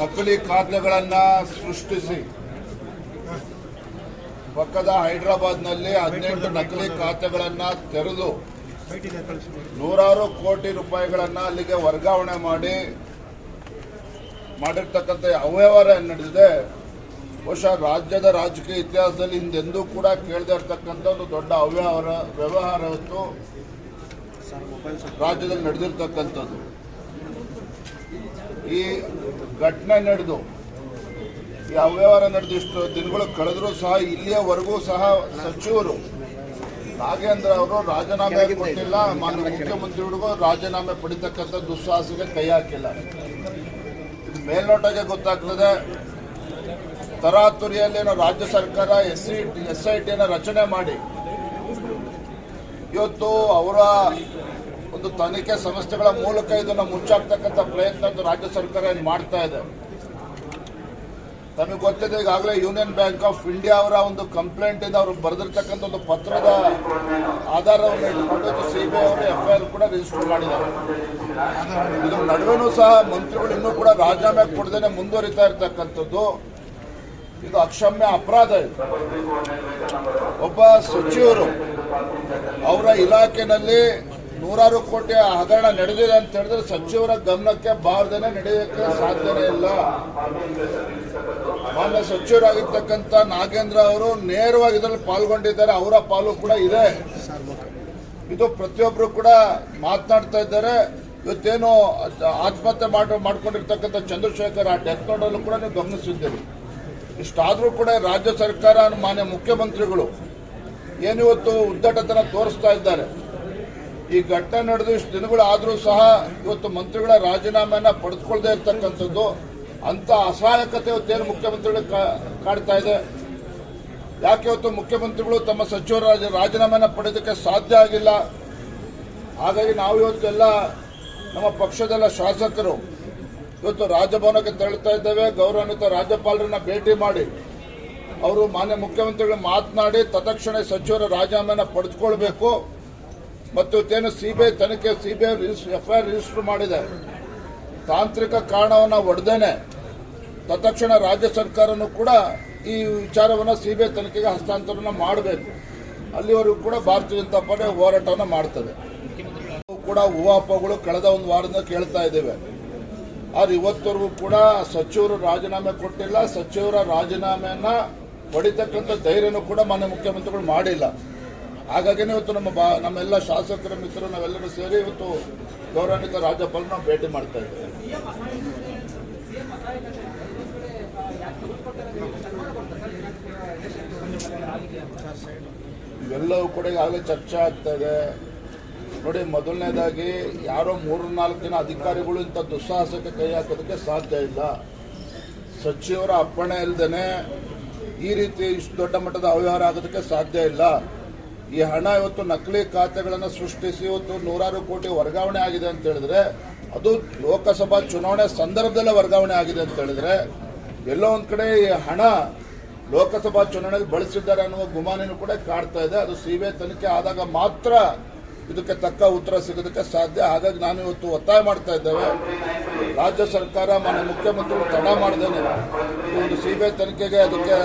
ನಕಲಿ ಖಾತೆಗಳನ್ನ ಸೃಷ್ಟಿಸಿ. ಪಕ್ಕದ ಹೈದರಾಬಾದ್ನಲ್ಲಿ ಹದಿನೆಂಟು ನಕಲಿ ಖಾತೆಗಳನ್ನ ತೆರೆದು ನೂರಾರು ಕೋಟಿ ರೂಪಾಯಿಗಳನ್ನ ಅಲ್ಲಿಗೆ ವರ್ಗಾವಣೆ ಮಾಡಿ ಮಾಡಿರ್ತಕ್ಕಂಥ ಅವ್ಯವಹಾರ ನಡೆದಿದೆ, ಬಹುಶಃ ರಾಜ್ಯದ ರಾಜಕೀಯ ಇತಿಹಾಸದಲ್ಲಿ ಹಿಂದೆಂದೂ ಕೂಡ ಕೇಳದೇ ಇರತಕ್ಕಂಥ ಒಂದು ದೊಡ್ಡ ಅವ್ಯವಹಾರ, ವ್ಯವಹಾರ ಇತ್ತು. ರಾಜ್ಯದಲ್ಲಿ ನಡೆದಿರ್ತಕ್ಕಂಥದ್ದು. ಈ ಘಟನೆ ನಡೆದು ಈ ಅವ್ಯವಹಾರ ನಡೆದು ಇಷ್ಟು ದಿನಗಳು ಕಳೆದರೂ ಸಹ ಇಲ್ಲಿಯವರೆಗೂ ಸಹ ಸಚಿವರು ನಾಗೇಂದ್ರ ಅವರು ರಾಜೀನಾಮೆ ಕೊಟ್ಟಿಲ್ಲ. ಮಾನ್ಯ ಮುಖ್ಯಮಂತ್ರಿಗಳಿಗೂ ರಾಜೀನಾಮೆ ಪಡಿತಕ್ಕಂಥ ದುಸ್ಸಾಹಸಿಗೆ ಕೈ ಹಾಕಿಲ್ಲ. ಇದು ಮೇಲ್ನೋಟಕ್ಕೆ ಗೊತ್ತಾಗ್ತದೆ. ತರಾತುರಿಯಲ್ಲಿ ರಾಜ್ಯ ಸರ್ಕಾರ ಎಸ್ ಸಿ ಎಸ್ ಐ ಟಿಯನ್ನು ರಚನೆ ಮಾಡಿ. ಇವತ್ತು ಅವರ ಒಂದು ತನಿಖೆ ಸಂಸ್ಥೆಗಳ ಮೂಲಕ ಇದನ್ನು ಮುಚ್ಚಾಕ್ತಕ್ಕಂಥ ಪ್ರಯತ್ನ ರಾಜ್ಯ ಸರ್ಕಾರ ಏನು ಮಾಡ್ತಾ ಇದೆ. ತಮಗೆ ಗೊತ್ತಿದೆ ಈಗಾಗಲೇ ಯೂನಿಯನ್ ಬ್ಯಾಂಕ್ ಆಫ್ ಇಂಡಿಯಾ ಅವರ ಒಂದು ಕಂಪ್ಲೇಂಟ್ ಇಂದ ಅವರು ಬರೆದಿರ್ತಕ್ಕಂಥ ಒಂದು ಪತ್ರದ ಆಧಾರವನ್ನು ಇಟ್ಕೊಂಡು ಸಿಬಿಐ ಅವರು ಎಫ್ಐಆರ್ ಕೂಡ ರಿಜಿಸ್ಟರ್ ಮಾಡಿದ್ದಾರೆ. ಇದರ ನಡುವೆನೂ ಸಹ ಮಂತ್ರಿಗಳು ಇನ್ನೂ ಕೂಡ ರಾಜೀನಾಮೆ ಕೊಡದೇನೆ ಮುಂದುವರಿತಾ ಇರ್ತಕ್ಕಂಥದ್ದು. ಇದು ಅಕ್ಷಮ್ಯ ಅಪರಾಧ ಇದು. ಒಬ್ಬ ಸಚಿವರು ಅವರ ಇಲಾಖೆನಲ್ಲಿ ನೂರಾರು ಕೋಟಿ ಹಗರಣ ನಡೆದಿದೆ ಅಂತ ಹೇಳಿದ್ರೆ ಸಚಿವರ ಗಮನಕ್ಕೆ ಬಾರದೇನೆ ನಡೆಯೋಕ್ಕೆ ಸಾಧ್ಯನೇ ಇಲ್ಲ. ಮಾನ್ಯ ಸಚಿವರಾಗಿರ್ತಕ್ಕಂಥ ನಾಗೇಂದ್ರ ಅವರು ನೇರವಾಗಿ ಇದರಲ್ಲಿ ಪಾಲ್ಗೊಂಡಿದ್ದಾರೆ, ಅವರ ಪಾಲು ಕೂಡ ಇದೆ. ಇದು ಪ್ರತಿಯೊಬ್ಬರು ಕೂಡ ಮಾತನಾಡ್ತಾ ಇದ್ದಾರೆ. ಇವತ್ತೇನು ಆತ್ಮಹತ್ಯೆ ಮಾಡಿ, ಮಾಡ್ಕೊಂಡಿರ್ತಕ್ಕಂಥ ಚಂದ್ರಶೇಖರ್ ಆ ಡೆತ್ ನೋಟಲ್ಲೂ ಕೂಡ ನೀವು ಗಮನಿಸಿದ್ದೀರಿ. ಇಷ್ಟಾದರೂ ಕೂಡ ರಾಜ್ಯ ಸರ್ಕಾರ, ಮಾನ್ಯ ಮುಖ್ಯಮಂತ್ರಿಗಳು ಏನಿವತ್ತು ಉದ್ದಟತನ ತೋರಿಸ್ತಾ ಇದ್ದಾರೆ. ಈ ಘಟನೆ ನಡೆದು ಇಷ್ಟು ದಿನಗಳು ಆದರೂ ಸಹ ಇವತ್ತು ಮಂತ್ರಿಗಳ ರಾಜೀನಾಮೆಯನ್ನ ಪಡೆದುಕೊಳ್ಳದೆ ಇರ್ತಕ್ಕಂಥದ್ದು ಅಂತ ಅಸಹಾಯಕತೆ ಇವತ್ತೇನು ಮುಖ್ಯಮಂತ್ರಿಗಳು ಕಾಡ್ತಾ ಇದೆ. ಯಾಕೆ ಇವತ್ತು ಮುಖ್ಯಮಂತ್ರಿಗಳು ತಮ್ಮ ಸಚಿವರ ರಾಜ- ರಾಜೀನಾಮೆಯನ್ನ ಪಡೆಯೋದಕ್ಕೆ ಸಾಧ್ಯ ಆಗಿಲ್ಲ? ಹಾಗಾಗಿ ನಾವು ಇವತ್ತೆಲ್ಲ ನಮ್ಮ ಪಕ್ಷದೆಲ್ಲ ಶಾಸಕರು ಇವತ್ತು ರಾಜಭವನಕ್ಕೆ ತೆರಳುತ್ತಾ ಇದ್ದೇವೆ. ಗೌರವಾನ್ವಿತ ರಾಜ್ಯಪಾಲರನ್ನ ಭೇಟಿ ಮಾಡಿ ಅವರು ಮಾನ್ಯ ಮುಖ್ಯಮಂತ್ರಿಗಳು ಮಾತನಾಡಿ ತತ್ಕ್ಷಣ ಸಚಿವರ ರಾಜೀನಾಮೆನ ಪಡೆದುಕೊಳ್ಬೇಕು. ಮತ್ತು ಇವತ್ತೇನು ಸಿಬಿಐ ತನಿಖೆ, ಸಿಬಿಐ ಎಫ್ಐಆರ್ ರಿಜಿಸ್ಟರ್ ಮಾಡಿದೆ. ತಾಂತ್ರಿಕ ಕಾರಣವನ್ನು ಒಡೆದೇನೆ ತತ್ಕ್ಷಣ ರಾಜ್ಯ ಸರ್ಕಾರನೂ ಕೂಡ ಈ ವಿಚಾರವನ್ನು ಸಿಬಿಐ ತನಿಖೆಗೆ ಹಸ್ತಾಂತರನ ಮಾಡಬೇಕು. ಅಲ್ಲಿವರೆಗೂ ಕೂಡ ಭಾರತೀಯ ಜನತಾ ಪಾರ್ಟಿ ಹೋರಾಟವನ್ನು ಮಾಡ್ತದೆ. ಕೂಡ ಊಹಾಪಗಳು ಕಳೆದ ಒಂದು ವಾರದಿಂದ ಕೇಳ್ತಾ ಇದ್ದೇವೆ. ಆದ್ರೆ ಇವತ್ತವರೆಗೂ ಕೂಡ ಸಚಿವರು ರಾಜೀನಾಮೆ ಕೊಟ್ಟಿಲ್ಲ. ಸಚಿವರ ರಾಜೀನಾಮೆಯನ್ನ ಪಡಿತಕ್ಕಂಥ ಧೈರ್ಯನೂ ಕೂಡ ಮಾನ್ಯ ಮುಖ್ಯಮಂತ್ರಿಗಳು ಮಾಡಿಲ್ಲ. ಹಾಗಾಗಿನೇ ಇವತ್ತು ನಮ್ಮ ಬಾ ನಮ್ಮೆಲ್ಲ ಶಾಸಕರ ಮಿತ್ರರು ನಾವೆಲ್ಲರೂ ಸೇರಿ ಇವತ್ತು ಗೌರವಾನ್ವಿತ ರಾಜ್ಯಪಾಲನ ಭೇಟಿ ಮಾಡ್ತಾ ಇದ್ದೇವೆ ಇವೆಲ್ಲವೂ ಕೂಡ ಈಗಾಗಲೇ ಚರ್ಚೆ ಆಗ್ತಾ ಇದೆ. ನೋಡಿ, ಮೊದಲನೇದಾಗಿ ಯಾರೋ ಮೂರು ನಾಲ್ಕು ಜನ ಅಧಿಕಾರಿಗಳು ಇಂಥ ದುಸ್ಸಾಹಸಕ್ಕೆ ಕೈ ಹಾಕೋದಕ್ಕೆ ಸಾಧ್ಯ ಇಲ್ಲ. ಸಚಿವರ ಅಪ್ಪಣೆ ಇಲ್ಲದೇನೆ ಈ ರೀತಿ ಇಷ್ಟು ದೊಡ್ಡ ಮಟ್ಟದ ಅವ್ಯವಹಾರ ಆಗೋದಕ್ಕೆ ಸಾಧ್ಯ ಇಲ್ಲ. ಈ ಹಣ ಇವತ್ತು ನಕಲಿ ಖಾತೆಗಳನ್ನು ಸೃಷ್ಟಿಸಿ ಇವತ್ತು ನೂರಾರು ಕೋಟಿ ವರ್ಗಾವಣೆ ಆಗಿದೆ ಅಂತ ಹೇಳಿದ್ರೆ, ಅದು ಲೋಕಸಭಾ ಚುನಾವಣೆ ಸಂದರ್ಭದಲ್ಲೇ ವರ್ಗಾವಣೆ ಆಗಿದೆ ಅಂತ ಹೇಳಿದ್ರೆ, ಎಲ್ಲೋ ಒಂದ್ ಕಡೆ ಈ ಹಣ ಲೋಕಸಭಾ ಚುನಾವಣೆಯಲ್ಲಿ ಬಳಸಿದ್ದಾರೆ ಅನ್ನುವ ಗುಮಾನಿನೂ ಕೂಡ ಕಾಡ್ತಾ ಇದೆ. ಅದು ಸಿಬಿಐ ತನಿಖೆ ಆದಾಗ ಮಾತ್ರ ಇದಕ್ಕೆ ತಕ್ಕ ಉತ್ತರ ಸಿಗೋದಕ್ಕೆ ಸಾಧ್ಯ. ಹಾಗಾಗಿ ನಾನು ಇವತ್ತು ಒತ್ತಾಯ ಮಾಡ್ತಾ ಇದ್ದೇವೆ. ರಾಜ್ಯ ಸರ್ಕಾರ ಮಾನ್ಯ ಮುಖ್ಯಮಂತ್ರಿಗಳು ತಡ ಒಂದು ಸಿ ಬಿ ಐ ತನಿಖೆಗೆ ಅದಕ್ಕೆ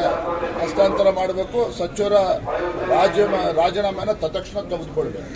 ಹಸ್ತಾಂತರ ಮಾಡಬೇಕು. ಸಚಿವರ ರಾಜ ರಾಜೀನಾಮೆಯನ್ನು ತತ್ಕ್ಷಣ ತೆಗೆದುಕೊಳ್ಬೇಕು